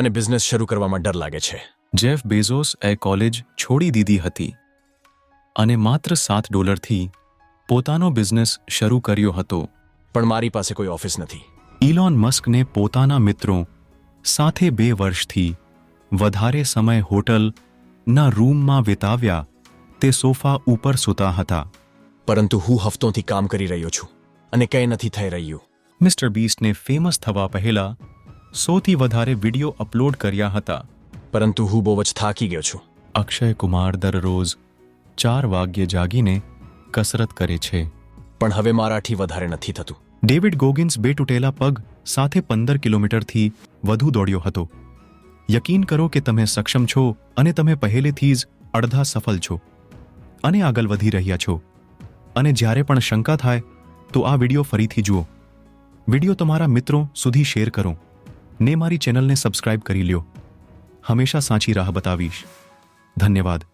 મને બિઝનેસ શરૂ કરવામાં ડર લાગે છે. જેફ બેઝોસ એ કોલેજ છોડી દીધી હતી અને માત્ર સાત ડોલરથી પોતાનો બિઝનેસ શરૂ કર્યો હતો. પણ મારી પાસે કોઈ ઓફિસ નથી. ઇલોન મસ્કને પોતાના મિત્રો સાથે બે વર્ષથી વધારે સમય હોટલના રૂમમાં વિતાવ્યા તે સોફા ઉપર સૂતા હતા. પરંતુ હું હફતોથી કામ કરી રહ્યો છું અને કંઈ નથી થઈ રહ્યું. મિસ્ટર બીસ્ટને ફેમસ થવા પહેલા સૌથી વધારે વિડિયો અપલોડ કર્યા હતા. પરંતુ હું બહુ જ થાકી ગયો છું. અક્ષય કુમાર દરરોજ ચાર વાગ્યે જાગીને કસરત કરે છે. પણ હવે મારાથી વધારે નથી થતું. ડેવિડ ગોગિન્સ બે તૂટેલા પગ સાથે પંદર કિલોમીટરથી વધુ દોડ્યો હતો. યકીન કરો કે તમે સક્ષમ છો અને તમે પહેલેથી જ અડધા સફળ છો અને આગળ વધી રહ્યા છો. અને જ્યારે પણ શંકા થાય તો આ વીડિયો ફરીથી જુઓ. વીડિયો તમારા મિત્રો સુધી શેર કરો. ને મારી ચેનલને સબસ્ક્રાઇબ કરી લ્યો. હંમેશા સાચી રાહ બતાવીશ. ધન્યવાદ.